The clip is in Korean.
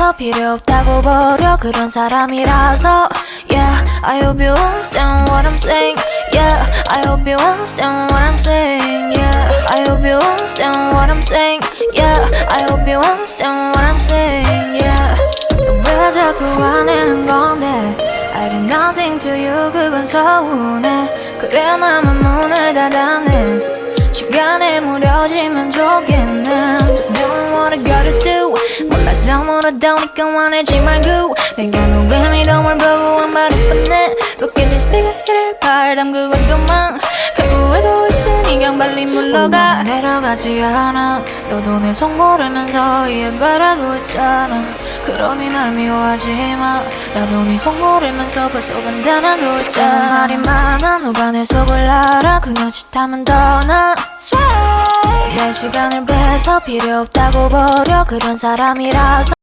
뺏어 필요 없다고 버려 그런 사람이라서 Yeah I hope you understand what I'm saying Yeah I hope you understand what I'm saying Yeah I hope you understand what I'm saying Yeah I hope you understand what I'm saying Yeah 왜 자꾸 화내는 건데 I did nothing to you 그건 서운해 그래 나만 문을 닫아내 시간에 무뎌지면 좋겠네 Just doing what I 몰라서 물어다오니까 화내지 말고 내가 너왜 믿음을 보고 한 말을 뻔해 Look at this big hitter 발 담그고 도망 가고 외고 있으니까 빨리 물러가. 내려가지 않아. 너도 내 속 모르면서 이해바라고 했잖아. 그러니 날 미워하지 마. 나도 네 속 모르면서 벌써 판단하고 있잖아. 말이 많아 누가 내 속을 알아? 그냥 짓하면 더나 내 시간을 뺏어 필요 없다고 버려. 그런 사람이라서